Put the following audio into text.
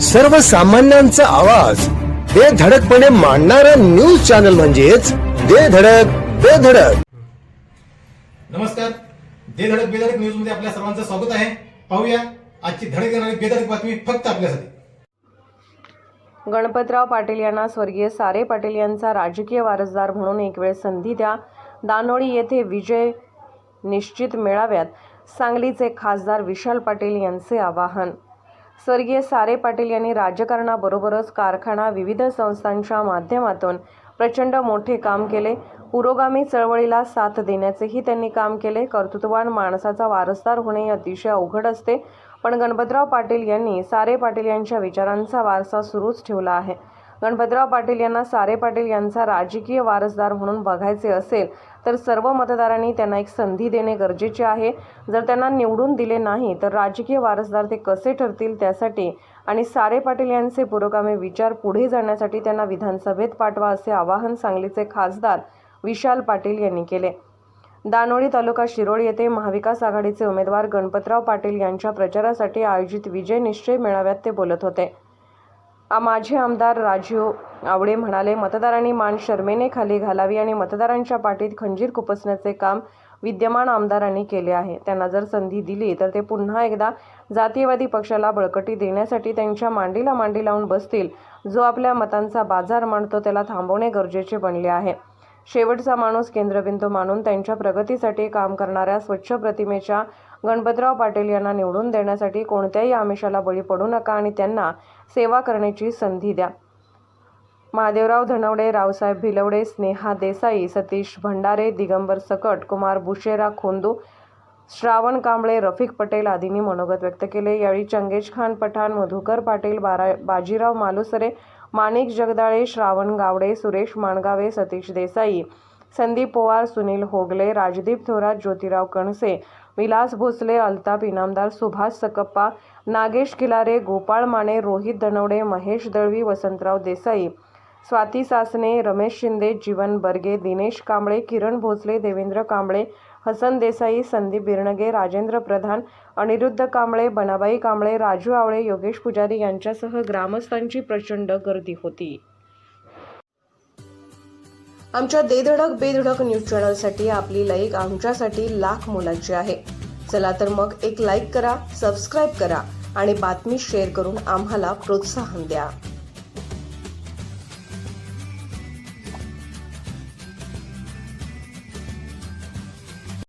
सर्वसामान्यांचा आवाज. बेधडकपणे मांडणारा न्यूज चॅनल म्हणजेच बेधडक बेधडक नमस्कार. दे धडक बेधडक न्यूजमध्ये आपल्या सर्वांचं स्वागत आहे. पाहूया आजची धडक देणारी बेधडक बातमी फक्त आपल्यासाठी. गणपतराव पाटील यांना स्वर्गीय सारे पाटील यांचा राजकीय वारसदार म्हणून एक वेळ संधी द्या. दानोळी येथे विजय निश्चित मेळाव्यात. सांगलीचे खासदार विशाल पाटील यांचे आवाहन. स्वर्गीय सारे पाटील यांनी राजकारणाबरोबरच कारखाना विविध संस्थांच्या माध्यमातून प्रचंड मोठे काम केले. पुरोगामी चळवळीला साथ देण्याचेही त्यांनी काम केले. कर्तृत्ववान माणसाचा वारसदार होणे अतिशय अवघड असते. पण गणपतराव पाटील यांनी सारे पाटील यांच्या विचारांचा वारसा सुरूच ठेवला आहे. गणपतराव पाटील यांना सारे पाटील यांचा राजकीय वारसदार म्हणून बघायचे असेल तर सर्व मतदारांनी त्यांना एक संधी देणे गरजेचे आहे. जर त्यांना निवडून दिले नाही तर राजकीय वारसदार ते कसे ठरतील त्यासाठी आणि सारे पाटील यांचे पुरोगामी विचार पुढे जाण्यासाठी त्यांना विधानसभेत पाठवा असे आवाहन सांगलीचे खासदार विशाल पाटील यांनी केले. दानोळी तालुका शिरोळ येथे महाविकास आघाडीचे उमेदवार गणपतराव पाटील यांच्या प्रचारासाठी आयोजित विजय निश्चय मेळाव्यात ते बोलत होते. माजी आमदार राजीव आवडे म्हणाले मतदारांनी मान शर्मेने खाली घालावी आणि मतदारांच्या पाठीत खंजीर खुपसण्याचे काम विद्यमान आमदारांनी केले आहे. त्यांना जर संधी दिली तर ते पुन्हा एकदा जातीयवादी पक्षाला बळकटी देण्यासाठी त्यांच्या मांडीला मांडी लावून बसतील. जो आपल्या मतांचा बाजार मांडतो त्याला थांबवणे गरजेचे बनले आहे. शेवटचा माणूस केंद्रबिंदू मानून त्यांच्या प्रगतीसाठी काम करणाऱ्या स्वच्छ प्रतिमेच्या गणपतराव पाटील यांना निवडून देण्यासाठी कोणत्याही आमिषाला बळी पडू नका आणि त्यांना सेवा करण्याची संधी द्या. महादेवराव धनवडे रावसाहेब भिलवडे स्नेहा देसाई सतीश भंडारे दिगंबर सकट कुमार बुशेरा खोंदू श्रावण कांबळे रफिक पटेल आदींनी मनोगत व्यक्त केले. यावेळी चंगेज खान पठाण मधुकर पाटील बारा बाजीराव मालुसरे माणिक जगदाळे श्रावण गावडे सुरेश माणगावे सतीश देसाई संदीप पोवार सुनील होगले राजदीप थोरात ज्योतिराव कणसे विलास भोसले अल्ताप इनामदार सुभाष सकप्पा नागेश किलारे गोपाळ माने रोहित दनवडे महेश दळवी वसंतराव देसाई स्वाती सासने रमेश शिंदे जीवन बर्गे दिनेश कांबळे किरण भोसले देवेंद्र कांबळे हसन देसाई संदीप बिरणगे राजेंद्र प्रधान अनिरुद्ध कांबळे बनाबाई कांबळे राजू आवळे योगेश पुजारी यांच्यासह ग्रामस्थांची प्रचंड गर्दी होती. आमच्या देधडक बेधडक न्यूज चॅनलसाठी आपली लाईक आमच्यासाठी लाख मोलाची आहे. चला तर मग एक लाईक करा सबस्क्राईब करा आणि बातमी शेअर करून आम्हाला प्रोत्साहन द्या.